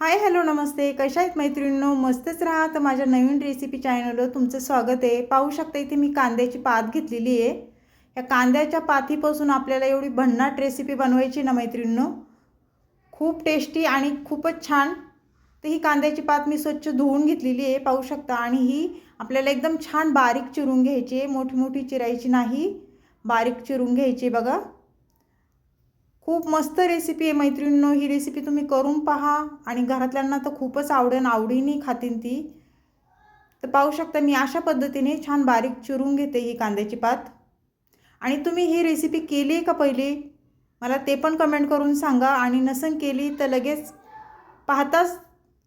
Hi hello नमस्ते. कशा आहेत मैत्रिणींनो? मस्तच राहा. तर माझ्या नवीन रेसिपी चॅनलवर तुमचं स्वागत आहे. पाहू शकता इथे मी कांद्याची पात घेतलेली आहे. या कांद्याच्या पातीपासून आपल्याला एवढी भन्नाट रेसिपी बनवायची ना मैत्रिणींनो? खूप टेस्टी आणि खूपच छान. तर ही कांद्याची पात मी स्वच्छ धुवून घेतलेली आहे पाहू शकता. आणि ही आपल्याला एकदम छान बारीक चिरून घ्यायची आहे. मोठी मोठी चिरायची नाही. बारीक चिरून घ्यायची आहे बघा. खूप मस्त रेसिपी आहे मैत्रिणींनो. ही रेसिपी तुम्ही करून पहा. आणि घरातल्यांना तर खूपच आवडेन. आवडीने खातीन ती. तर पाहू शकता मी अशा पद्धतीने छान बारीक चिरून घेते ही कांद्याची पात. आणि तुम्ही ही रेसिपी केली आहे का पहिली? मला ते पण कमेंट करून सांगा. आणि नसन केली तर लगेच पाहताच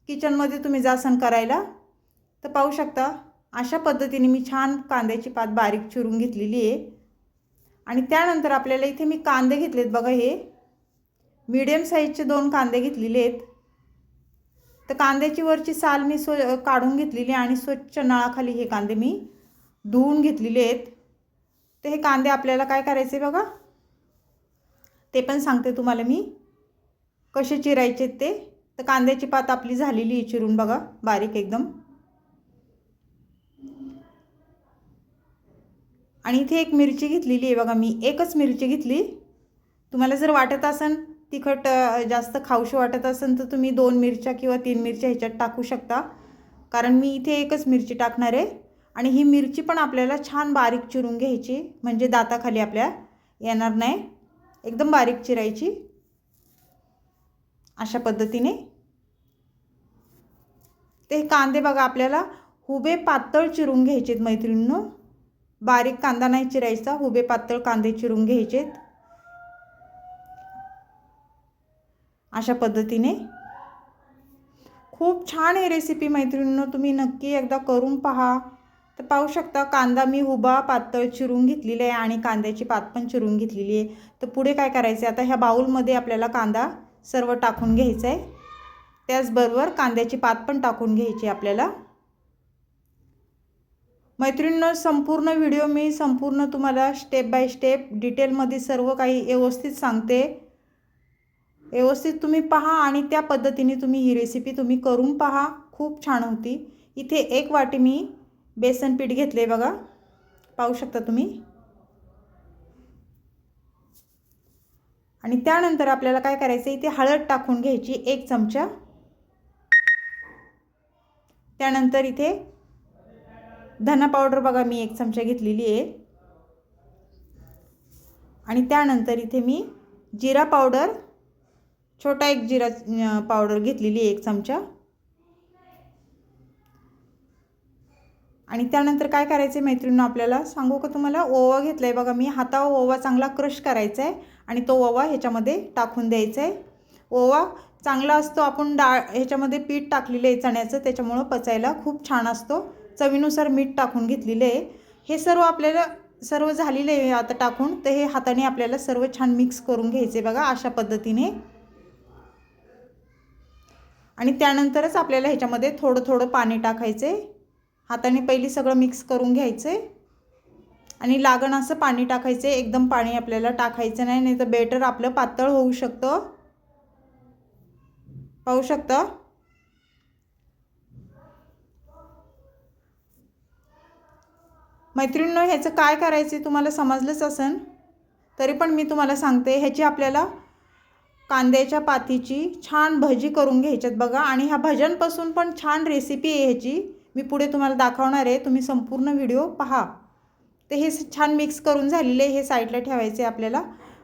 किचनमध्ये तुम्ही जासन करायला. तर पाहू शकता अशा पद्धतीने मी छान कांद्याची पात बारीक चिरून घेतलेली आहे. आणि त्यानंतर आपल्याला इथे मी कांदे घेतलेत बघा हे. मीडियम साईजचे दोन कांदे घेतलेले आहेत. तर कांद्याची वरची साल मी स्व काढून घेतलेली आणि स्वच्छ नळाखाली हे कांदे मी धुवून घेतलेले आहेत. तर हे कांदे आपल्याला काय करायचे बघा? ते पण सांगते तुम्हाला मी. कसे चिरायचे ते. तर कांद्याची पात आपली झालेली आहे चिरून बघा बारीक एकदम. आणि इथे एक मिरची घेतलेली आहे बघा मी. एकच मिरची घेतली. तुम्हाला जर वाटत असेल तिखट जास्त खाऊशी वाटत असेल तर तुम्ही दोन मिरच्या किंवा तीन मिरच्या ह्याच्यात टाकू शकता. कारण मी इथे एकच मिरची टाकणार आहे. आणि ही मिरची पण आपल्याला छान बारीक चिरून घ्यायची. म्हणजे दाताखाली आपल्या येणार नाही. एकदम बारीक चिरायची. अशा पद्धतीने. ते कांदे बघा आपल्याला हुबे पातळ चिरून घ्यायचेत मैत्रिणींनो. बारीक कांदा नाही चिरायचा. हुबे पातळ कांदे चिरून घ्यायचेत. अशा पद्धतीने. खूप छान आहे रेसिपी मैत्रिणींनो तुम्ही नक्की एकदा करून पहा. तर पाहू शकता कांदा मी हुबा पातळ चिरून घेतलेला आहे आणि कांद्याची पात पण चिरून घेतलेली आहे. तर पुढे काय करायचं आहे आता ह्या बाऊलमध्ये आपल्याला कांदा सर्व टाकून घ्यायचा आहे त्याचबरोबर कांद्याची पात पण टाकून घ्यायची आपल्याला. मैत्रिणींनो संपूर्ण व्हिडिओ मी संपूर्ण तुम्हाला स्टेप बाय स्टेप डिटेलमध्ये सर्व काही व्यवस्थित सांगते. व्यवस्थित तुम्ही पहा आणि त्या पद्धतीने तुम्ही ही रेसिपी तुम्ही करून पहा. खूप छान होती. इथे एक वाटी मी बेसन पीठ घेतले बघा. पाहू शकता तुम्ही. आणि त्यानंतर आपल्याला काय करायचं इथे हळद टाकून घ्यायची एक चमचा. त्यानंतर इथे धना पावडर बघा मी एक चमचा घेतलेली आहे. आणि त्यानंतर इथे मी जिरा पावडर छोटा एक जिरा पावडर घेतलेली आहे एक चमचा. आणि त्यानंतर काय करायचं आहे मैत्रिणीनं आपल्याला? सांगू का तुम्हाला? ओवा घेतला आहे बघा मी. हातावर ओवा चांगला क्रश करायचा आहे आणि तो ओवा ह्याच्यामध्ये टाकून द्यायचा आहे ओवा चांगला असतो. आपण डाळ ह्याच्यामध्ये पीठ टाकलेलं आहे चण्याचं त्याच्यामुळं पचायला खूप छान असतो. चवीनुसार मीठ टाकून घेतलेलं आहे. हे सर्व आपल्याला सर्व झालेलं आहे आता टाकून. तर हे हाताने आपल्याला सर्व छान मिक्स करून घ्यायचे बघा अशा पद्धतीने. आणि त्यानंतरच आपल्याला ह्याच्यामध्ये थोडं थोडं पाणी टाकायचे. हाताने पहिली सगळं मिक्स करून घ्यायचे. आणि लागण असं पाणी टाकायचं. आहे एकदम पाणी आपल्याला टाकायचं नाही नाही तर बेटर आपलं पातळ होऊ शकतं. पाहू शकता? मैत्रिणींनो ह्याचं काय करायचं आहे तुम्हाला समजलंच असेल. तरी पण मी तुम्हाला सांगते ह्याची आपल्याला कांद्याच्या पातीची छान भजी करून घ्यायच्यात बघा. आणि ह्या भज्यांपासून पण छान रेसिपी आहे ह्याची. मी पुढे तुम्हाला दाखवणार आहे. तुम्ही संपूर्ण व्हिडिओ पहा. तर हे छान मिक्स करून झालेले हे साईडला ठेवायचे आपल्याला.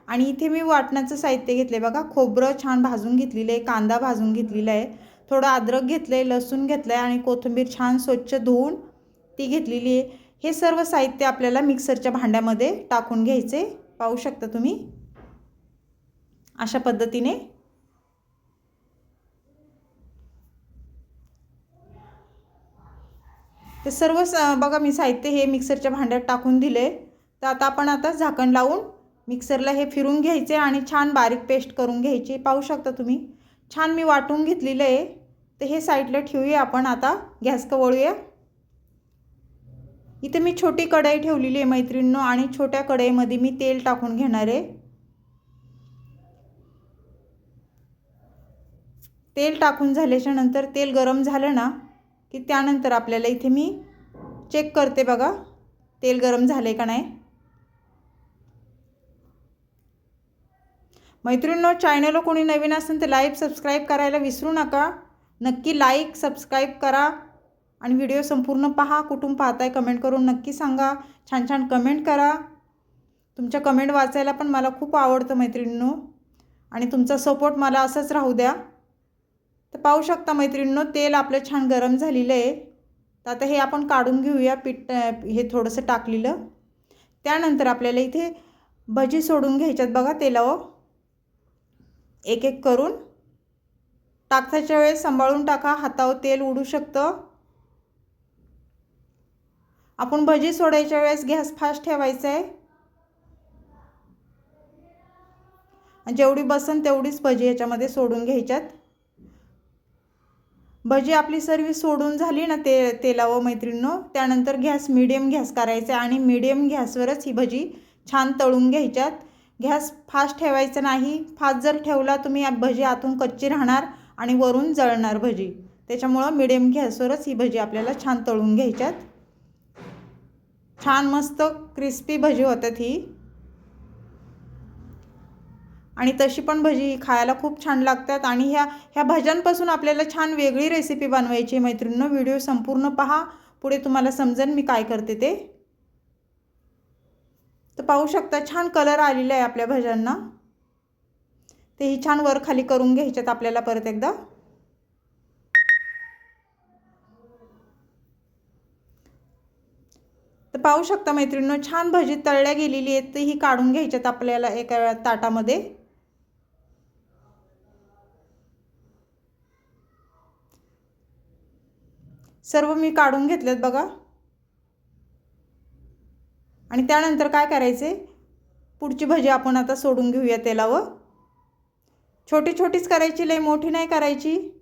आणि इथे मी वाटण्याचं साहित्य घेतले बघा. खोबरं छान भाजून घेतलेलं आहे. कांदा भाजून घेतलेला आहे. थोडं अद्रक घेतलं आहे लसूण घेतलं आहे आणि कोथिंबीर छान स्वच्छ धुवून ती घेतलेली आहे. हे सर्व साहित्य आपल्याला मिक्सरच्या भांड्यामध्ये टाकून घ्यायचे. पाहू शकता तुम्ही? अशा पद्धतीने ते सर्व बघा मी साहित्य हे मिक्सरच्या भांड्यात टाकून दिले. तर आता आपण आता झाकण लावून मिक्सरला हे फिरून घ्यायचे आणि छान बारीक पेस्ट करून घ्यायची. पाहू शकता तुम्ही? छान मी वाटून घेतलेलं आहे. तर हे साईडला ठेवूया आपण आता. गॅस वळूया इथे मी छोटी कढई ठेवलेली आहे मैत्रिणींनो आणि छोट्या कढईमध्ये मी तेल टाकून घेणार आहे. तेल टाकून झाल्याच्यानंतर तेल गरम झालं ना की त्यानंतर आपल्याला इथे मी चेक करते बघा तेल गरम झालं आहे का नाही. मैत्रिणींनो चॅनलला कोणी नवीन असेल तर लाईक सबस्क्राईब करायला विसरू नका. नक्की लाईक सबस्क्राईब करा. आणि व्हिडिओ संपूर्ण पहा कुठून पाहताय कमेंट करून नक्की सांगा. छान छान कमेंट करा. तुमच्या कमेंट वाचायला पण मला खूप आवडतं मैत्रिणींनो. आणि तुमचा सपोर्ट मला असंच राहू द्या. तर पाहू शकता मैत्रिणींनो तेल आपलं छान गरम झालेलं आहे. तर आता हे आपण काढून घेऊया पीठ हे थोडंसं टाकलेलं. त्यानंतर आपल्याला इथे भजी सोडून घ्यायच्यात बघा तेलावर. एक एक करून. टाकताच्या वेळेस सांभाळून टाका हातावर तेल उडू शकतं. आपण भजी सोडायच्या वेळेस गॅस फास्ट ठेवायचा आहे. जेवढी बसन तेवढीच भजी याच्यामध्ये सोडून घ्यायच्यात. भजी आपली सर्विस सोडून झाली ना ते तेलावं मैत्रिणीनं त्यानंतर गॅस मिडियम गॅस करायचा आणि मिडियम गॅसवरच ही भजी छान तळून घ्यायच्यात. गॅस फास्ट ठेवायचा नाही. फास्ट जर ठेवला तुम्ही भजी आतून कच्ची राहणार आणि वरून जळणार भजी. त्याच्यामुळं मिडियम गॅसवरच ही भजी आपल्याला छान तळून घ्यायच्यात. छान मस्त क्रिस्पी भजी होतात ही. आणि तशी पण भजी खायला खूप छान लागतात. आणि ह्या ह्या भज्यांपासून आपल्याला छान वेगळी रेसिपी बनवायची मैत्रिणीनं. व्हिडिओ संपूर्ण पहा. पुढे तुम्हाला समजेल मी काय करते ते. तर पाहू शकता छान कलर आलेला आहे आपल्या भज्यांना. तेही छान वर खाली करून घ्यायच्यात आपल्याला परत एकदा. तर पाहू शकता मैत्रिणीनं छान भजी तळल्या गेलेली आहेत. ही काढून घ्यायच्यात आपल्याला एका ताटामध्ये. सर्व मी काढून घेतलेत बघा. आणि त्यानंतर काय करायचे? पुढची भजी आपण आता सोडून घेऊया तेलावर. छोटी छोटीच करायची लई मोठी नाही करायची.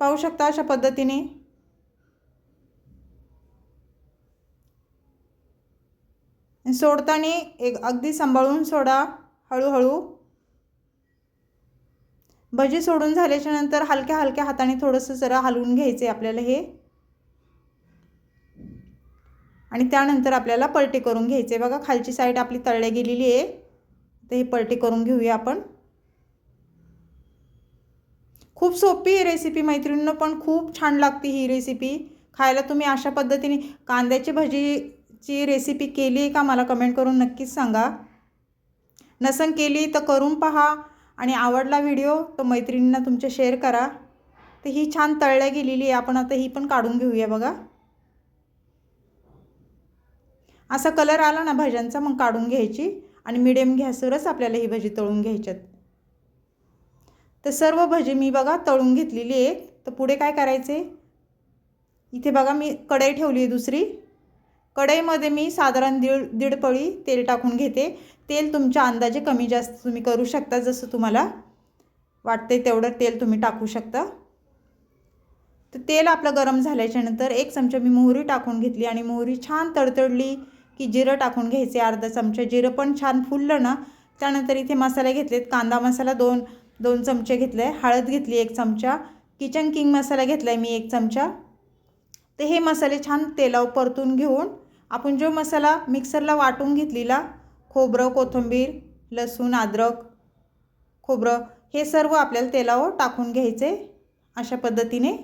पाहू शकता अशा पद्धतीने. सोडताना एक अगदी सांभाळून सोडा हळूहळू. भजी सोडून झाल्याच्यानंतर हलक्या हलक्या हाताने थोडंसं जरा हलवून घ्यायचं आहे आपल्याला हे. आणि त्यानंतर आपल्याला पलटी करून घ्यायचे बघा खालची साईड आपली तळल्या गेलेली आहे. तर हे पलटी करून घेऊया आपण. खूप सोपी आहे रेसिपी मैत्रिणींना पण खूप छान लागते ही रेसिपी खायला तुम्ही अशा पद्धतीने कांद्याची भजीची रेसिपी केली आहे का? मला कमेंट करून नक्कीच सांगा. नसन केली तर करून पहा. आणि आवडला व्हिडिओ तो मैत्रिणींना तुमच्या शेअर करा. तर ही छान तळल्या गेलेली आहे. आपण आता ही पण काढून घेऊया बघा. असा कलर आला ना भाज्यांचा मग काढून घ्यायची. आणि मिडियम गॅसवरच आपल्याला ही भजी तळून घ्यायच्यात. तर सर्व भजी मी बघा तळून घेतलेली आहेत. तर पुढे काय करायचे? इथे बघा मी कढई ठेवली आहे दुसरी. कढईमध्ये मी साधारण दीड दीड पळी तेल टाकून घेते. तेल तुमच्या अंदाजे कमी जास्त तुम्ही करू शकता जसं तुम्हाला वाटते तेवढं तेल तुम्ही टाकू शकता. तर तेल आपलं गरम झाल्याच्यानंतर एक चमचा मी मोहरी टाकून घेतली आणि मोहरी छान तडतडली की जिरं टाकून घ्यायचे. अर्धा चमचा जिरं पण छान फुललं ना त्यानंतर इथे मसाले घेतलेत. कांदा मसाला दोन दोन चमचे घेतले हळद घेतली एक चमचा. किचन किंग मसाला घेतला आहे मी एक चमचा. तर हे मसाले छान तेलावर परतून घेऊन आपण जो मसाला मिक्सरला वाटून घेतलेला खोबरं कोथिंबीर लसूण अद्रक खोबरं हे सर्व आपल्याला तेलावर टाकून घ्यायचे अशा पद्धतीने.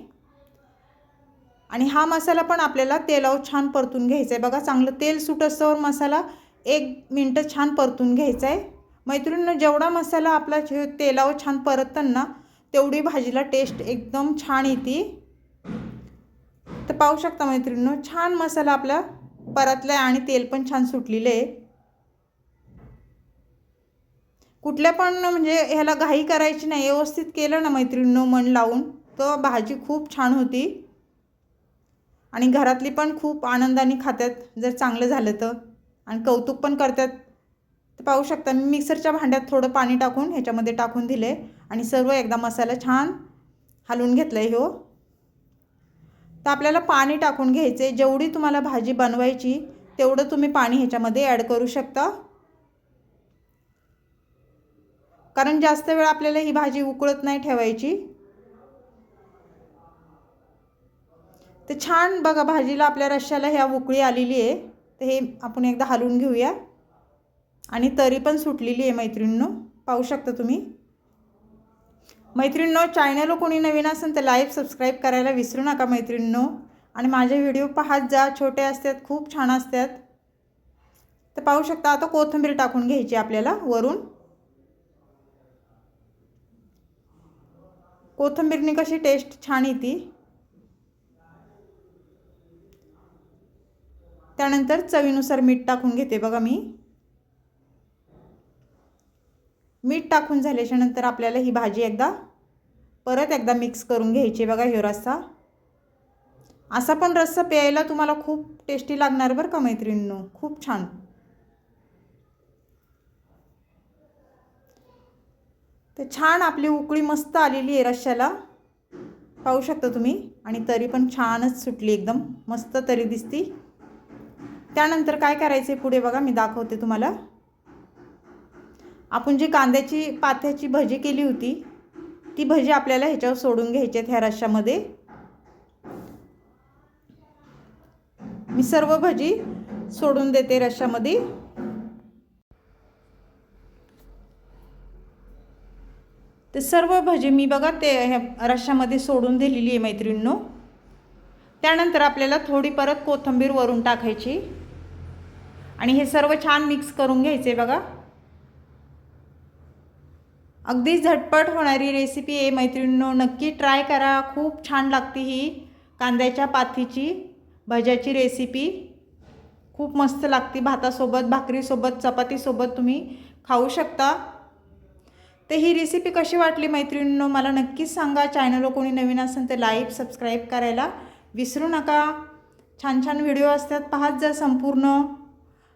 आणि हा मसाला पण आपल्याला तेलावर छान परतून घ्यायचा आहे. बघा चांगलं तेल सुटस्तवर मसाला एक मिनटं छान परतून घ्यायचा आहे. मैत्रिणीनं जेवढा मसाला आपला तेलावर छान परतताना तेवढी भाजीला टेस्ट एकदम छान येते. तर पाहू शकता मैत्रिणीनं छान मसाला आपला परतलं आहे आणि तेल पण छान सुटलेलं आहे. कुठल्या पण म्हणजे ह्याला घाई करायची नाही व्यवस्थित केलं ना मैत्रिणीनं मन लावून तर भाजी खूप छान होती. आणि घरातली पण खूप आनंदाने खातात जर चांगलं झालं तर. आणि कौतुक पण करतात तर पाहू शकता मी मिक्सरच्या भांड्यात थोडं पाणी टाकून ह्याच्यामध्ये टाकून दिले आणि सर्व एकदा मसाला छान हलवून घेतलं आहे हो. तर आपल्याला पाणी टाकून घ्यायचे. जेवढी तुम्हाला भाजी बनवायची तेवढं तुम्ही पाणी ह्याच्यामध्ये ॲड करू शकता. कारण जास्त वेळ आपल्याला ही भाजी उकळत नाही ठेवायची. तर छान बघा भाजीला आपल्या रश्श्याला ह्या उकळी आलेली आहे. तर हे आपण एकदा हलवून घेऊया. आणि तरी पण सुटलेली आहे मैत्रिणींनो. पाहू शकता तुम्ही. मैत्रिणींनो चॅनल कोणी नवीन असेल तर लाईव्ह सबस्क्राईब करायला विसरू नका मैत्रिणींनो. आणि माझे व्हिडिओ पाहत जा छोटे असतात खूप छान असतात. तर पाहू शकता आता कोथिंबीर टाकून घ्यायची आपल्याला वरून. कोथिंबीरने कशी टेस्ट छान येते. त्यानंतर चवीनुसार मीठ टाकून घेते बघा मी. मीठ टाकून झाल्याच्यानंतर आपल्याला ही भाजी एकदा परत एकदा मिक्स करून घ्यायची. बघा ह्यो रस्सा. असा पण रस्सा प्यायला तुम्हाला खूप टेस्टी लागणार बरं का मैत्रिणींनो. खूप छान. तर छान आपली उकळी मस्त आलेली आहे रश्श्याला पाहू शकता तुम्ही? आणि तरी पण छानच सुटली एकदम. मस्त तरी दिसती. त्यानंतर काय करायचं आहे पुढे बघा मी दाखवते तुम्हाला. आपण जी कांद्याची पाथ्याची भजी केली होती ती भजी आपल्याला ह्याच्यावर सोडून घ्यायची आहेत ह्या रश्श्यामध्ये. मी सर्व भजी सोडून देते रश्श्यामध्ये. ते सर्व भजी मी बघा ते ह्या रश्श्यामध्ये सोडून दिलेली आहे मैत्रिणींनो. त्यानंतर आपल्याला थोडी परत कोथिंबीर वरून टाकायची. आणि हे सर्व छान मिक्स करून घ्यायचे बघा. अगदी झटपट होणारी रेसिपी आहे मैत्रिणींनो. नक्की ट्राय करा. खूप छान लागते ही कांद्याच्या पाथीची भज्याची रेसिपी खूप मस्त लागते भातासोबत भाकरीसोबत चपातीसोबत तुम्ही खाऊ शकता. तर ही रेसिपी कशी वाटली मैत्रिणींनो मला नक्कीच सांगा. चॅनलवर कोणी नवीन असेल तर लाईक सबस्क्राईब करायला विसरू नका. छान छान व्हिडिओ असतात. पाहत जा संपूर्ण.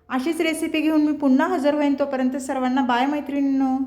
अशीच रेसिपी घेऊन मी पुन्हा हजर होईन तोपर्यंत सर्वांना बाय मैत्रिणींनो.